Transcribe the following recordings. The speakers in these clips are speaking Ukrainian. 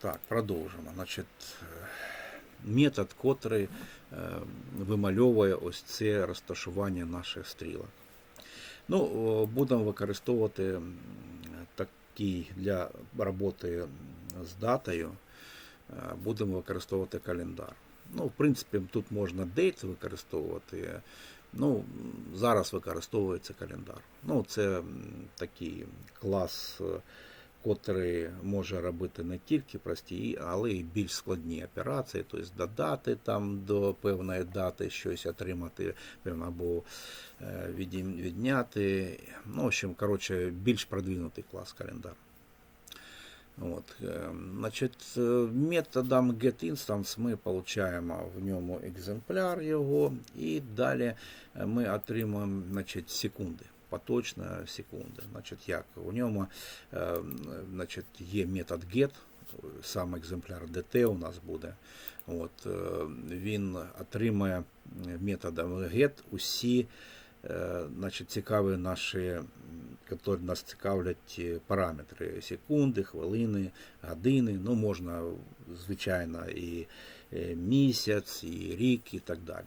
Так, продовжимо. Значить, метод, котрий е, вимальовує ось це розташування наших стрілок. Ну, будемо використовувати такий для роботи з датою, будемо використовувати календар. Ну, в принципі, тут можна дейт використовувати. Ну, зараз використовується календар. Ну, це такий клас, котрий може робити не тільки прості, але й більш складні операції, тобто додати там до певної дати щось отримати, або е, відняти. Ну, в общем, коротше, більш продвинутий клас календар. От, е, значить, е, методом getInstance ми отримуємо в ньому екземпляр його, і далі ми отримуємо значить, секунди, поточно секунди. Значить, як? У ньому е, значить, є метод get, сам екземпляр DT у нас буде. От, е, він отримує методом get усі е, значить, цікаві наші, які нас цікавлять е, параметри секунди, хвилини, години. Ну, можна, звичайно, і е, місяць, і рік, і так далі.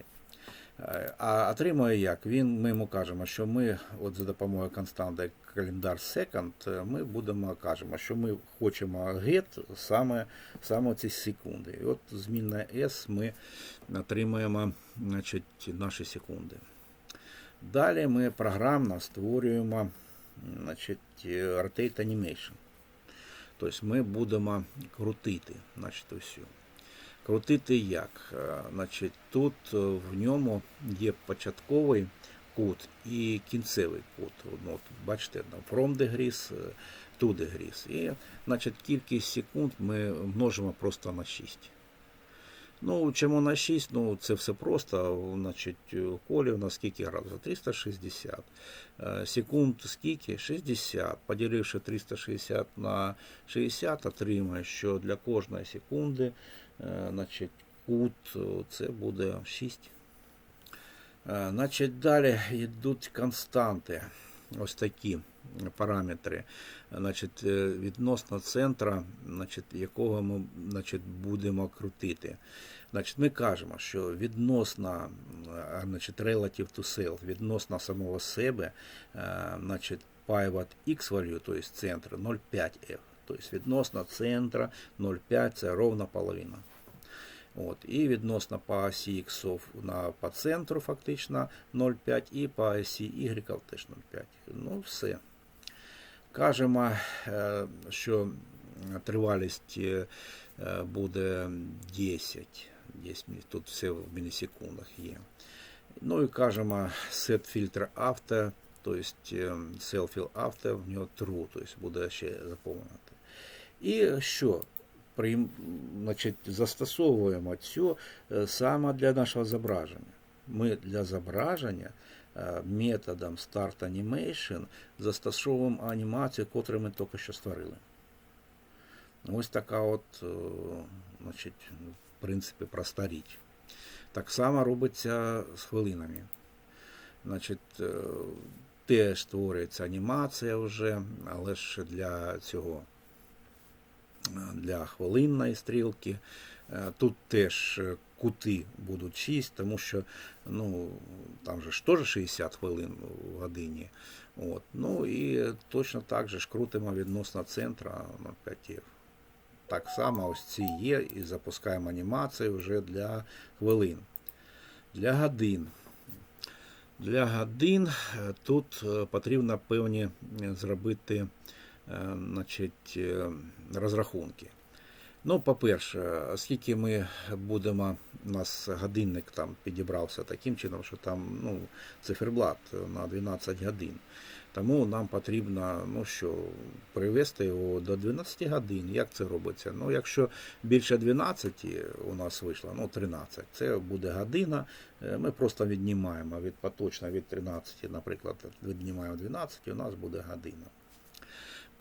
Е, А отримує як? Він, ми йому кажемо, що ми от за допомогою константи календар second, е, ми будемо кажемо, що ми хочемо get саме, саме ці секунди. І от змінна S ми отримуємо значить, наші секунди. Далі ми програмно створюємо значить, е, Rotate Animation. Тобто ми будемо крутити значить, ось. Крутити як? Е, Значить, тут е, в ньому є початковий кут і кінцевий кут. Ну, от, бачите, from degrees, е, to degrees. І значить, кількість секунд ми множимо просто на 6. Ну, чому на 6? Ну, це все просто. Значить, колі у нас скільки градусів? 360. Е, Секунд скільки? 60. Поділивши 360 на 60, отримаєш, що для кожної секунди е, значить, кут е, це буде 6. Е, Значить, далі йдуть константи. Ось такі параметри. Значить, е, відносно центра, значить, якого ми значить, будемо крутити. Значить, ми кажемо, що відносно е, значить, relative to self, відносно самого себе, е, значить, pivot x value, тобто центр 0,5f. Тобто відносно центра 0,5 це ровно половина. От, і відносно по осі X на, по центру фактично 0,5 і по осі Y теж 0,5. Ну, все. Кажемо, е, що тривалість е, буде 10. 10 тут все в мілісекундах є. Ну і кажемо set filter after, тобто self after, в нього true, тобто буде ще заповнити. І що? Прийм- значить, застосовуємо цю е, саме для нашого зображення. Ми для зображення методом Start Animation застосовуємо анімацію, яку ми тільки що створили. Ось така от, е, значить, в принципі, проста річ. Так само робиться з хвилинами. Значить, е, теж створюється анімація вже, але ж для цього для хвилинної стрілки. Е, Тут теж е, кути будуть 6, тому що ну, там же ж теж 60 хвилин в годині. От. Ну і точно так же ж крутимо відносно центра на 5 Так само ось ці є і запускаємо анімацію вже для хвилин. Для годин. Для годин е, тут потрібно певні зробити значить, розрахунки. Ну, по-перше, оскільки ми будемо, у нас годинник там підібрався таким чином, що там ну, циферблат на 12 годин. Тому нам потрібно ну що, привести його до 12 годин. Як це робиться? Ну, якщо більше 12 у нас вийшло, ну 13, це буде година. Е, Ми просто віднімаємо від поточно від 13, наприклад, віднімаємо 12, і у нас буде година.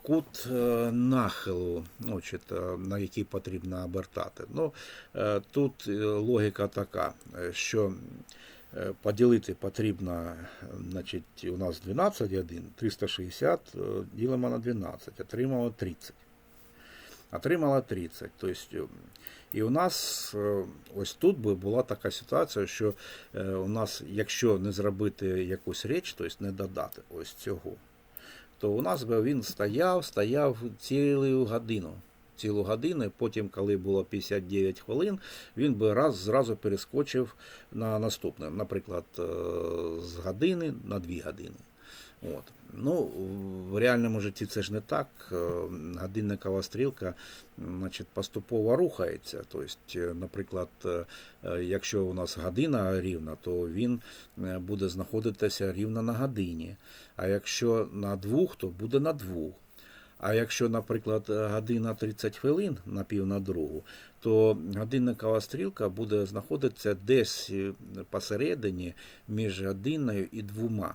Кут е, нахилу, ну, на який потрібно обертати. Ну, е, тут е, логіка така, що поділити потрібно, значить, у нас 12 годин, 360 е, ділимо на 12, отримало 30. отримала 30. Тобто, і у нас ось тут би була така ситуація, що у нас, якщо не зробити якусь річ, тобто не додати ось цього, то у нас би він стояв, стояв цілу годину. Цілу годину, потім, коли було 59 хвилин, він би раз зразу перескочив на наступне, наприклад, е, з години на 2 години. От. Ну, в реальному житті це ж не так. Е, Годинникова стрілка значить, поступово рухається. Тобто, е, наприклад, е, якщо у нас година рівна, то він буде знаходитися рівно на годині. А якщо на двох, то буде на двох. А якщо, наприклад, година 30 хвилин на пів на другу, то годинникова стрілка буде знаходитися десь посередині між годиною і двома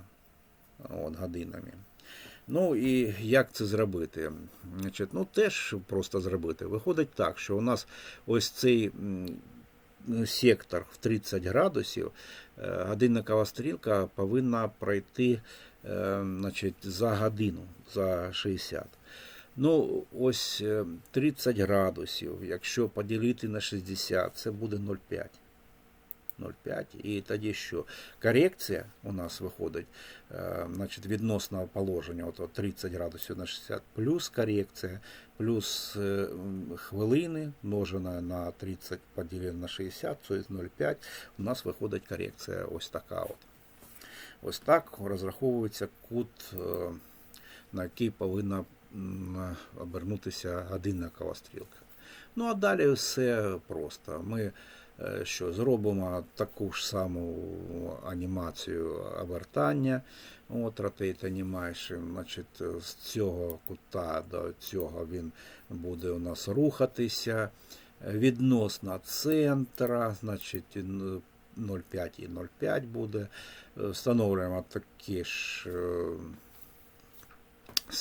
от, годинами. Ну і як це зробити? Значить, ну теж просто зробити. Виходить так, що у нас ось цей сектор в 30 градусів, е, годинникова стрілка повинна пройти е, значить, за годину, за 60. Ну, ось е, 30 градусів, якщо поділити на 60, це буде 0,5. 0,5. І тоді що? Корекція у нас виходить е, значить, відносно положення от, от 30 градусів на 60, плюс корекція, плюс е, хвилини множена на 30 поділено на 60, це 0,5. У нас виходить корекція ось така. от. Ось так розраховується кут, е, на який повинна обернутися годинникова стрілка. Ну а далі все просто. Ми що зробимо таку ж саму анімацію обертання. От Rotate Animation, значить, з цього кута до цього він буде у нас рухатися. Відносно центра, значить, 0,5 і 0,5 буде. Е, Встановлюємо такі ж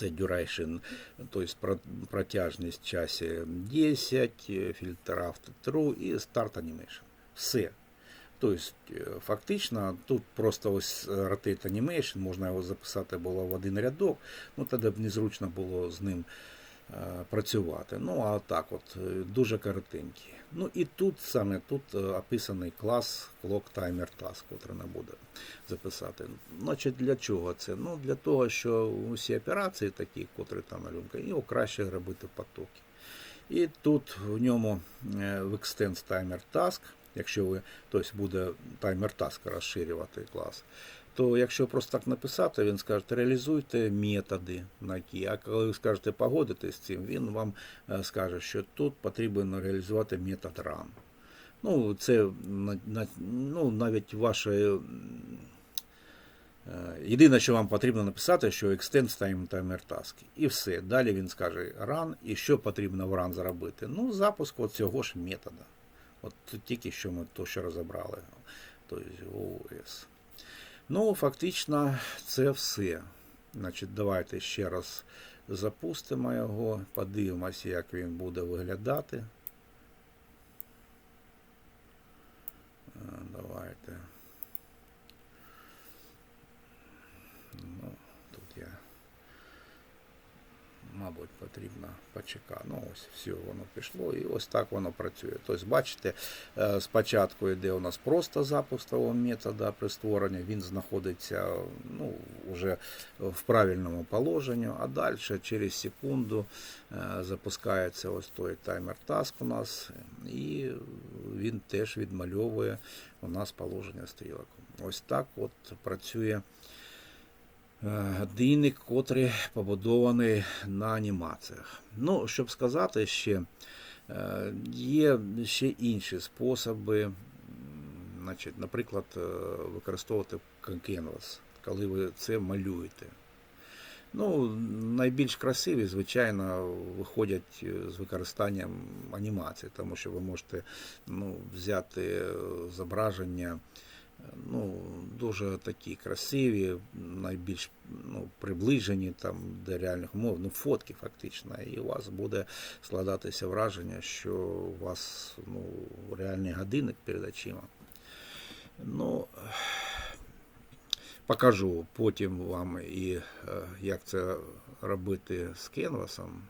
е, set duration, тобто про- протяжність часі 10, е, фільтр After і Start Animation. Все. Тобто, фактично, тут просто ось Rotate Animation, можна його записати було в один рядок, ну тоді б незручно було з ним працювати. Ну, а так от, е, дуже коротенькі. Ну і тут саме тут е, описаний клас Clock Timer Task, котрий не буде записати. Значить, для чого це? Ну, для того, що усі операції такі, котрі там малюнка, його краще робити потоки. І тут в ньому е, в Extends Timer Task, якщо ви, тобто буде Timer Task розширювати клас, то якщо просто так написати, він скаже, реалізуйте методи на які. А коли ви скажете погодитись з цим, він вам е, скаже, що тут потрібно реалізувати метод run. Ну, це ну, навіть ваше. е, Єдине, що вам потрібно написати, що extends time timer task. І все. Далі він скаже run, і що потрібно в run зробити. Ну, запуск от цього ж метода. От тільки що ми то, що розібрали. Тобто OS. Ну, фактично, це все. Значить, давайте ще раз запустимо його, подивимося, як він буде виглядати. Е, Давайте. Ну, тут я, мабуть, потрібно почекати. Ну, ось все воно пішло, і ось так воно працює. Тобто, бачите, е, спочатку йде у нас просто запуск того метода при створенні, він знаходиться ну, вже в правильному положенні, а далі через секунду е, запускається ось той таймер таск у нас, і він теж відмальовує у нас положення стрілок. Ось так от працює годинник, котрий побудований на анімаціях. Ну, щоб сказати ще, е, є ще інші способи, значить, наприклад, е, використовувати canvas, коли ви це малюєте. Ну, найбільш красиві, звичайно, виходять е, з використанням анімації, тому що ви можете ну, взяти е, зображення е, ну, дуже такі красиві, найбільш ну, приближені там до реальних умов, ну, фотки фактично, і у вас буде складатися враження, що у вас ну, реальний годинник перед очима. Ну, покажу потім вам і е, як це робити з кенвасом.